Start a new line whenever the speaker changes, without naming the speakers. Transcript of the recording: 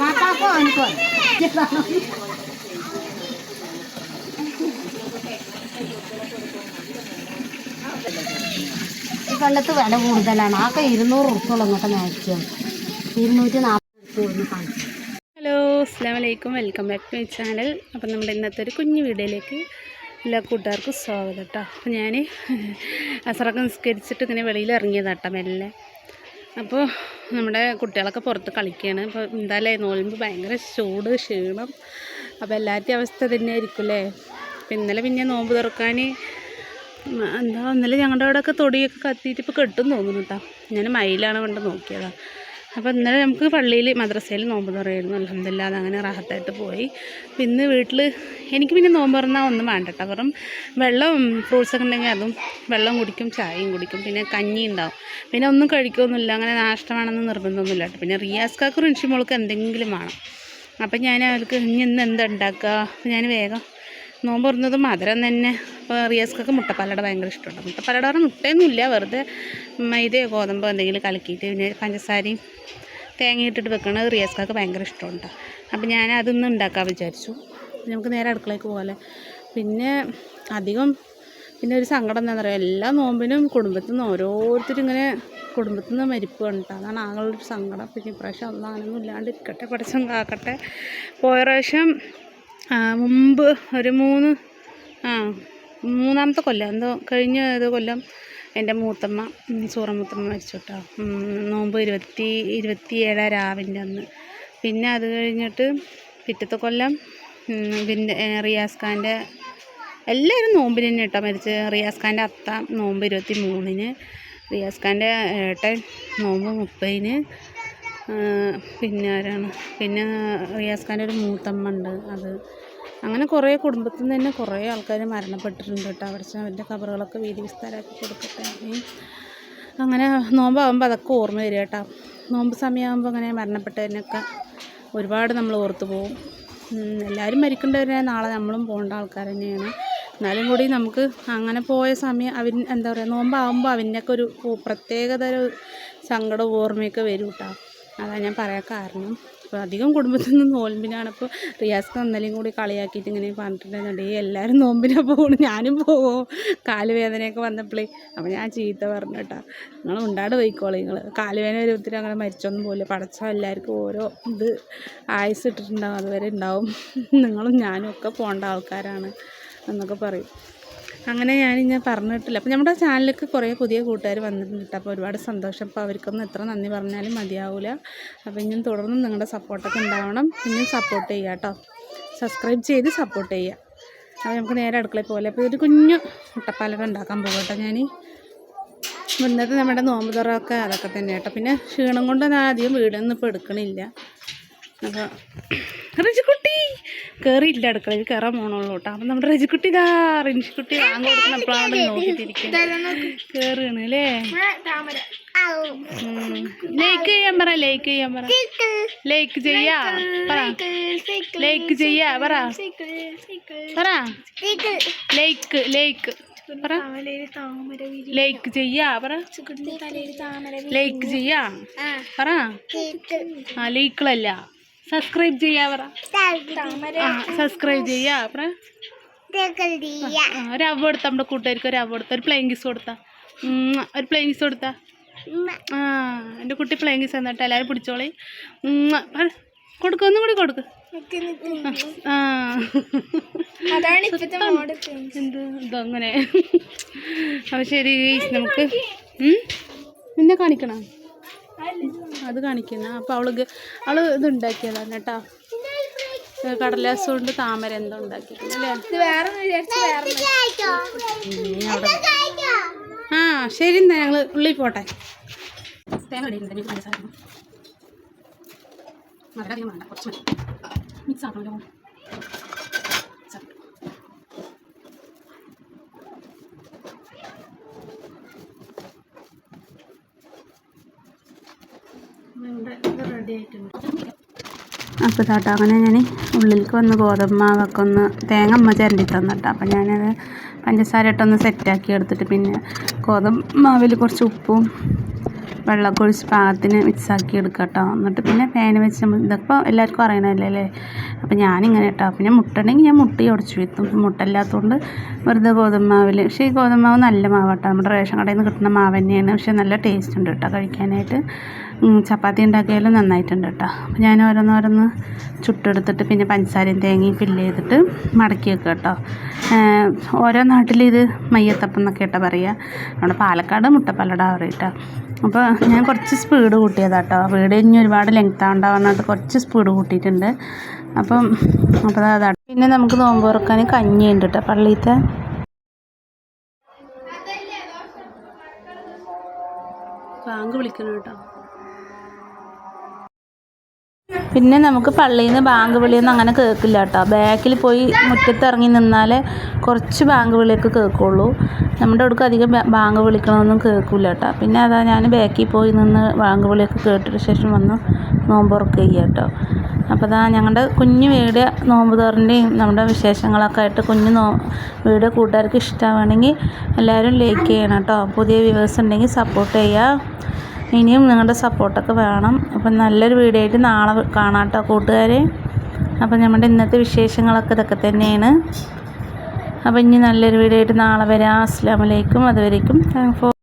മാപ്പാക്കോ എനിക്കോ ഈ കൊല്ലത്ത് വില കൂടുതലാണ്. ആകെ ഇരുന്നൂറ് ഉറുപ്പുള്ള അങ്ങോട്ട് മാക്സിമം. ഇരുന്നൂറ്റി നാൽപ്പത് ഉറുപ്പ്
ഹലോ അസ്സാം വലൈക്കും welcome back to my channel. അപ്പം നമ്മുടെ ഇന്നത്തെ ഒരു കുഞ്ഞു വീഡിയോയിലേക്ക് എല്ലാ കൂട്ടുകാർക്കും സ്വാഗതം കേട്ടോ അപ്പം ഞാൻ അസറൊക്കെ നിസ്കരിച്ചിട്ട് ഇങ്ങനെ വെളിയിൽ ഇറങ്ങിയതാട്ടോ മെല്ലെ. അപ്പോൾ നമ്മുടെ കുട്ടികളൊക്കെ പുറത്ത് കളിക്കുകയാണ്. അപ്പോൾ എന്തായാലും നോലുമ്പ് ഭയങ്കര ചൂട് ക്ഷീണം. അപ്പോൾ എല്ലാവരുടെയും അവസ്ഥ തന്നെ ആയിരിക്കും അല്ലേ? അപ്പോൾ ഇന്നലെ പിന്നെ നോമ്പ് തുറക്കാൻ എന്താ ഇന്നലെ ഞങ്ങളുടെ അവിടെയൊക്കെ തൊടിയൊക്കെ കത്തിയിട്ട് ഇപ്പോൾ കെട്ടും തോന്നുന്നു കേട്ടോ. ഞാൻ മയിലാണ് കൊണ്ട് നോക്കിയതാണ് അപ്പോൾ ഇന്നലെ നമുക്ക് പള്ളിയിൽ മദ്രസയിൽ നോമ്പ് തുറയായിരുന്നു അലഹമില്ല അങ്ങനെ റാഹത്തായിട്ട് പോയി. പിന്നെ ഇന്ന് വീട്ടിൽ എനിക്ക് പിന്നെ നോമ്പ് തുറന്നാൽ ഒന്നും വേണ്ട കേട്ടോ വെറും വെള്ളം ഫ്രൂട്ട്സ് ഒക്കെ ഉണ്ടെങ്കിൽ അതും വെള്ളം കുടിക്കും ചായയും കുടിക്കും. പിന്നെ കഞ്ഞി ഉണ്ടാവും. പിന്നെ ഒന്നും കഴിക്കുകയൊന്നുമില്ല അങ്ങനെ നാഷ്ടമാണെന്ന് നിർബന്ധമൊന്നുമില്ല കേട്ടോ. പിന്നെ റിയാസ് കാക്കറും റിൻഷിമോൾക്ക് എന്തെങ്കിലും വേണം. അപ്പം ഞാൻ അവർക്ക് ഇനി ഇന്ന് എന്താ ഉണ്ടാക്കുക? ഞാൻ വേഗം നോമ്പ് തുറന്നത് മധുരം തന്നെ. ഇപ്പോൾ റിയസ്ക്കൊക്കെ മുട്ടപ്പാലട ഭയങ്കര ഇഷ്ടമുണ്ട്. മുട്ടപ്പാലട പറഞ്ഞാൽ മുട്ടയൊന്നുമില്ല. വെറുതെ മൈദയോ ഗോതമ്പോ എന്തെങ്കിലും കലക്കിയിട്ട് പിന്നെ പഞ്ചസാരയും തേങ്ങ ഇട്ടിട്ട് വെക്കണത് റിയസ്ക്കൊക്കെ ഭയങ്കര ഇഷ്ടമുണ്ട്. അപ്പോൾ ഞാൻ അതൊന്നും ഉണ്ടാക്കാൻ വിചാരിച്ചു. നമുക്ക് നേരെ അടുക്കളയ്ക്ക് പോലെ പിന്നെ അധികം പിന്നെ ഒരു സങ്കടം എന്താണെന്ന് പറയുക എല്ലാ നോമ്പിനും കുടുംബത്തിൽ നിന്ന് ഓരോരുത്തരും ഇങ്ങനെ കുടുംബത്തിൽ നിന്ന് മരിപ്പ് കണ്ടിട്ട് അതാണ് ആകളുടെ ഒരു സങ്കടം. പിന്നെ ഇപ്രാവശ്യം അല്ല അങ്ങനെയൊന്നും ഇല്ലാണ്ടിരിക്കട്ടെ പഠിച്ചം കാക്കട്ടെ പോയ പ്രാവശ്യം മുമ്പ് ഒരു മൂന്ന് ആ മൂന്നാമത്തെ കൊല്ലം എന്തോ കഴിഞ്ഞ ഏത് കൊല്ലം എന്റെ മൂത്തമ്മ സൂറ സൂറമൂത്തമ്മ മരിച്ചു കേട്ടോ. നോമ്പ് ഇരുപത്തി ഇരുപത്തി ഏഴാം രാവിന്റെ അന്ന്. പിന്നെ അത് കഴിഞ്ഞിട്ട് പിറ്റത്തെ കൊല്ലം പിന്നെ റിയാസ് ഖാന്റെ എല്ലാവരും നോമ്പിന് തന്നെ കേട്ടോ മരിച്ച് റിയാസ് ഖാന്റെ അത്ത നോമ്പ് ഇരുപത്തി മൂന്നിന് റിയാസ് ഖാന്റെ ഏട്ടൻ നോമ്പ് മുപ്പതിന് പിന്നെ ആരാണ്? പിന്നെ റിയാസ് ഖാന്റെ ഒരു മൂത്തമ്മ ഉണ്ട് അത്. അങ്ങനെ കുറേ കുടുംബത്തിൽ നിന്ന് തന്നെ കുറേ ആൾക്കാർ മരണപ്പെട്ടിട്ടുണ്ട് കേട്ടോ. അവിടെ അവരുടെ കബറുകളൊക്കെ വീതി വിസ്താരമാക്കി കൊടുക്കട്ടെ. അങ്ങനെ നോമ്പാകുമ്പോൾ അതൊക്കെ ഓർമ്മ വരിക കേട്ടോ. നോമ്പ് സമയമാകുമ്പോൾ അങ്ങനെ മരണപ്പെട്ടതിനൊക്കെ ഒരുപാട് നമ്മൾ ഓർത്ത് പോകും എല്ലാവരും മരിക്കേണ്ടവരെ നാളെ നമ്മളും പോകേണ്ട ആൾക്കാർ തന്നെയാണ്. എന്നാലും കൂടി നമുക്ക് അങ്ങനെ പോയ സമയം അവൻ എന്താ പറയുക നോമ്പാകുമ്പോൾ അവന്റെയൊക്കെ ഒരു പ്രത്യേകതര സങ്കടവും ഓർമ്മയൊക്കെ വരും കേട്ടോ. അതാണ് ഞാൻ പറയാൻ കാരണം. അപ്പോൾ അധികം കുടുംബത്തിൽ നിന്ന് നോമ്പിനാണ് അപ്പോൾ റിയാസ്ക്ക് ഇന്നലെയും കൂടി കളിയാക്കിയിട്ട് ഇങ്ങനെ പറഞ്ഞിട്ടുണ്ടായിരുന്നുണ്ട്. ഈ എല്ലാവരും നോമ്പിനാണ് പോകണം ഞാനും പോവോ. കാലുവേദനയൊക്കെ വന്നപ്പോഴേ അപ്പോൾ ഞാൻ ചീത്ത പറഞ്ഞു കേട്ടോ. നിങ്ങൾ ഉണ്ടാട് പോയിക്കോളെ. നിങ്ങൾ കാലുവേദന വരുമ്പത്തിന് അങ്ങനെ മരിച്ചൊന്നും പോകില്ല പടച്ചോ എല്ലാവർക്കും ഓരോ ഇത് ആയുസ് ഇട്ടിട്ടുണ്ടാവും. അതുവരെ ഉണ്ടാവും. നിങ്ങളും ഞാനും ഒക്കെ പോകേണ്ട ആൾക്കാരാണ് എന്നൊക്കെ പറയും. അങ്ങനെ ഞാൻ ഞാൻ പറഞ്ഞിട്ടില്ല. അപ്പോൾ നമ്മുടെ ചാനലിലേക്ക് കുറേ പുതിയ കൂട്ടുകാർ വന്നിട്ടുണ്ട്. അപ്പോൾ ഒരുപാട് സന്തോഷം. അപ്പോൾ അവർക്കൊന്നും എത്ര നന്ദി പറഞ്ഞാലും മതിയാവില്ല അപ്പോൾ ഇനിയും തുടർന്നും നിങ്ങളുടെ സപ്പോർട്ടൊക്കെ ഉണ്ടാവണം. ഇനിയും സപ്പോർട്ട് ചെയ്യുക കേട്ടോ. സബ്സ്ക്രൈബ് ചെയ്ത് സപ്പോർട്ട് ചെയ്യുക. അപ്പോൾ നമുക്ക് നേരെ അടുക്കളയിൽ പോലെ അപ്പോൾ ഒരു കുഞ്ഞു മുട്ടപ്പാലൊക്കെ ഉണ്ടാക്കാൻ പോകും കേട്ടോ ഞാൻ ഇന്നത്തെ നമ്മുടെ നോമ്പ് അതൊക്കെ തന്നെ കേട്ടോ. പിന്നെ ക്ഷീണം കൊണ്ട് ആദ്യം അധികം വീടൊന്നും ഇപ്പോൾ എടുക്കണില്ല. അപ്പോൾ കയറിയില്ല അടുക്കളയിൽ കയറാൻ പോകണുള്ളൂ കേട്ടോ. അപ്പം നമ്മുടെ റജിക്കുട്ടി ഇതാ റിൻഷിക്കുട്ടി വാങ്ങി കൊടുക്കുന്ന എപ്പോഴാണ് നോക്കിയിട്ടിരിക്കും കയറുകയാണ് അല്ലേ? ലൈക്ക് ചെയ്യാൻ പറ ലൈക്ക് ചെയ്യാൻ പറ. ലൈക്ക് ചെയ്യാ പറ. ലൈക്ക് ചെയ്യാ പറ. പറ. Like like. പറ. ലൈക്ക് ചെയ്യാ പറ. ലൈക്ക് ചെയ്യാ പറ. ആ ലൈക്കളല്ല. സബ്സ്ക്രൈബ് ചെയ്യാ സബ്സ്ക്രൈബ് ചെയ്യാ പറ. ആ, ഒരു അവ കൊടുത്ത നമ്മുടെ കൂട്ടുകാർക്ക് ഒരു അവ കൊടുത്ത. ഒരു പ്ലെയിൻ കിസ് കൊടുത്ത. ഒരു പ്ലെയിൻ കിസ് കൊടുത്ത. ആ എന്റെ കുട്ടി പ്ലെയിൻ കിസ് എന്നിട്ട് എല്ലാവരും പിടിച്ചോളി. കൊടുക്ക ഒന്നും കൂടി കൊടുക്ക്. ആ എന്ത് ഇതങ്ങനെ അപ്പോൾ ശരി നമുക്ക് എന്നെ നിന്നെ കാണിക്കണം? അത് കാണിക്കുന്ന. അപ്പോൾ അവൾക്ക് അവൾ ഇത് ഉണ്ടാക്കിയതാണ് കേട്ടോ. കടലാസ് കൊണ്ട് താമര എന്തോ ഉണ്ടാക്കിയിട്ടുണ്ട് അല്ലേ? ആ ശരി എന്നാ ഞങ്ങൾ ഉള്ളിൽ പോട്ടെ. തേങ്ങ എനിക്ക് പഞ്ചസാര ഇടണം. മധുരം അധികം വേണ്ട കുറച്ച് മതി. മിക്സ് ആക്കണമല്ലോ അപ്പോൾ താട്ടാ അങ്ങനെ ഞാൻ ഉള്ളിലേക്ക് വന്ന് ഗോതമ്പാവൊക്കെ ഒന്ന് തേങ്ങ അമ്മ ചിരണ്ടി തന്നിട്ടാ അപ്പം ഞാനത് പഞ്ചസാര ഇട്ടൊന്ന് സെറ്റാക്കി എടുത്തിട്ട് പിന്നെ ഗോതമ്പ് മാവിൽ കുറച്ച് ഉപ്പും വെള്ളമൊക്കെ ഒഴിച്ച് പാകത്തിന് മിക്സാക്കി എടുക്കുക കേട്ടോ എന്നിട്ട് പിന്നെ പാന് വെച്ച് നമ്മൾ ഇതൊക്കെ എല്ലാവർക്കും അറിയണമല്ലേ അല്ലേ? അപ്പോൾ ഞാനിങ്ങനെ കേട്ടോ പിന്നെ മുട്ടണെങ്കിൽ ഞാൻ മുട്ടി ഉടച്ചു വെത്തും മുട്ട ഇല്ലാത്തതുകൊണ്ട് വെറുതെ ഗോതമ്പ് മാവിൽ പക്ഷേ ഈ ഗോതമ്പ് മാവ് നല്ല മാവാട്ടോ. നമ്മുടെ റേഷൻ കടയിൽ നിന്ന് കിട്ടുന്ന മാവ് തന്നെയാണ്. പക്ഷേ നല്ല ടേസ്റ്റ് ഉണ്ട് കേട്ടോ കഴിക്കാനായിട്ട്. ചപ്പാത്തി ഉണ്ടാക്കിയാലും നന്നായിട്ടുണ്ട് കേട്ടോ. അപ്പോൾ ഞാൻ ഓരോന്നോരോന്ന് ചുട്ടെടുത്തിട്ട് പിന്നെ പഞ്ചസാരയും തേങ്ങയും ഫില്ല് ചെയ്തിട്ട് മടക്കി വെക്കുക കേട്ടോ. ഓരോ നാട്ടിൽ ഇത് മയ്യത്തപ്പം എന്നൊക്കെ കേട്ടോ പറയുക നമ്മുടെ പാലക്കാട് മുട്ടപ്പല്ലട പറയട്ടോ. അപ്പോൾ ഞാൻ കുറച്ച് സ്പീഡ് കൂട്ടിയതാട്ടോ വീട് ഇനി ഒരുപാട് ലെങ്ത് ആണ്ടാവാനായിട്ട് കുറച്ച് സ്പീഡ് കൂട്ടിയിട്ടുണ്ട്. അപ്പം അപ്പോൾ അതാണ് പിന്നെ നമുക്ക് നോമ്പ് തുറക്കാൻ കഞ്ഞിയുണ്ട് കേട്ടോ പള്ളിയിലത്തെ. ബാങ്ക് വിളിക്കണം കേട്ടോ. പിന്നെ നമുക്ക് പള്ളിയിൽ നിന്ന് ബാങ്ക് വിളിയൊന്നും അങ്ങനെ കേൾക്കില്ല കേട്ടോ. ബാക്കിൽ പോയി മുറ്റത്ത് ഇറങ്ങി നിന്നാലേ കുറച്ച് ബാങ്ക് വിളിയൊക്കെ കേൾക്കുള്ളൂ. നമ്മുടെ അടുക്ക് അധികം ബാങ്ക് വിളിക്കണമൊന്നും കേൾക്കില്ല കേട്ടോ. പിന്നെ അതാ ഞാൻ ബാക്കിൽ പോയി നിന്ന് ബാങ്ക് വിളിയൊക്കെ കേട്ടിട്ട് ശേഷം വന്ന് നോമ്പ് തുറക്കുക ചെയ്യുക കേട്ടോ. അപ്പോൾ അതാ ഞങ്ങളുടെ കുഞ്ഞു വീട് നോമ്പ് തോറിന്റെയും നമ്മുടെ വിശേഷങ്ങളൊക്കെ ആയിട്ട് കുഞ്ഞു നോ വീട് കൂട്ടുകാർക്ക് ഇഷ്ടമാണെങ്കിൽ എല്ലാവരും ലൈക്ക് ചെയ്യണം കേട്ടോ. പുതിയ വ്യൂവേഴ്സ് ഉണ്ടെങ്കിൽ സപ്പോർട്ട് ചെയ്യുക ഇനിയും നിങ്ങളുടെ സപ്പോർട്ടൊക്കെ വേണം. അപ്പം നല്ലൊരു വീഡിയോ ആയിട്ട് നാളെ കാണാം കേട്ടോ കൂട്ടുകാരെ. അപ്പം നമ്മുടെ ഇന്നത്തെ വിശേഷങ്ങളൊക്കെ ഇതൊക്കെ തന്നെയാണ്. അപ്പം ഇനി നല്ലൊരു വീഡിയോ ആയിട്ട് നാളെ വരാം. അസ്സാം വലൈക്കും അതുവരേക്കും താങ്ക് ഫോർ